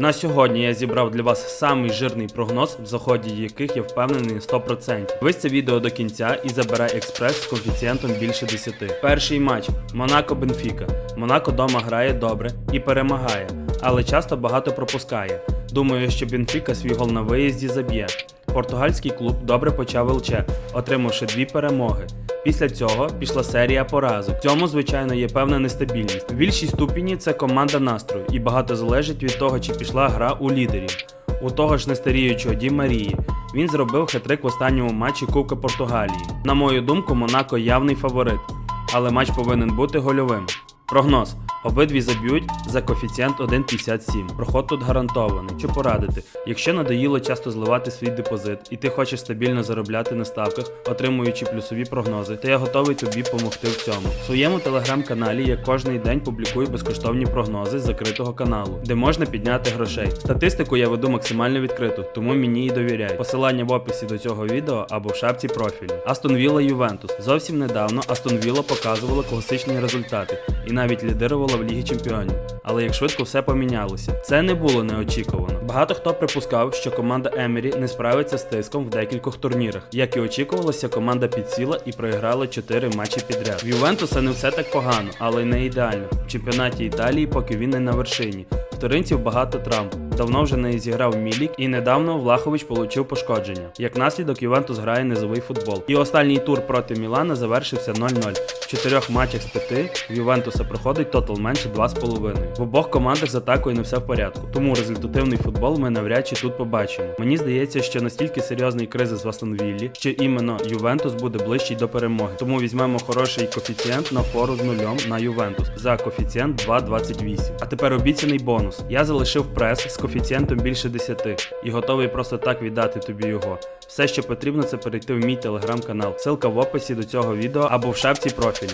На сьогодні я зібрав для вас самий жирний прогноз, в заході яких я впевнений на 100%. Вись це відео до кінця і забирай експрес з коефіцієнтом більше 10. Перший матч Монако Бенфіка. Монако дома грає добре і перемагає, але часто багато пропускає. Думаю, що Бенфіка свій гол на виїзді заб'є. Португальський клуб добре почав ЛЧ, отримавши дві перемоги. Після цього пішла серія поразок. В цьому, звичайно, є певна нестабільність. В більшій ступені це команда настрою, і багато залежить від того, чи пішла гра у лідерів. У того ж нестаріючого Ді Марії. Він зробив хитрик в останньому матчі Кубка Португалії. На мою думку, Монако явний фаворит, але матч повинен бути гольовим. Прогноз. Обидві заб'ють за коефіцієнт 1,57. Проход тут гарантований. Що порадити? Якщо надоїло часто зливати свій депозит і ти хочеш стабільно заробляти на ставках, отримуючи плюсові прогнози, то я готовий тобі допомогти в цьому. В своєму телеграм-каналі я кожний день публікую безкоштовні прогнози з закритого каналу, де можна підняти грошей. Статистику я веду максимально відкриту, тому мені і довіряй. Посилання в описі до цього відео або в шапці профілю. Астон Вілла Ювентус. Зовсім недавно Астон Вілла показувала класичні результати і навіть лідирувала в Лігі Чемпіонів. Але як швидко все помінялося, це не було неочікувано. Багато хто припускав, що команда Емері не справиться з тиском в декількох турнірах. Як і очікувалося, команда підсіла і проіграла 4 матчі підряд. В Ювентуса не все так погано, але й не ідеально. В чемпіонаті Італії поки він не на вершині. В туринців багато травм. Давно вже не зіграв Мілік, і недавно Влахович получив пошкодження. Як наслідок, Ювентус грає низовий футбол. І останній тур проти Мілана завершився 0-0. В чотирьох матчах з п'яти в Ювентуса проходить тотал менше 2,5. В обох командах з атакою не все в порядку, тому результативний футбол ми навряд чи тут побачимо. Мені здається, що настільки серйозний кризис в Астон Віллі, що іменно Ювентус буде ближчий до перемоги. Тому візьмемо хороший коефіцієнт на фору з нульом на Ювентус за коефіцієнт 2,28. А тепер обіцяний бонус. Я залишив прес з коефіцієнтом більше 10 і готовий просто так віддати тобі його. Все, що потрібно, це перейти в мій телеграм-канал. Ссылка в описі до цього відео або в шапці профілю.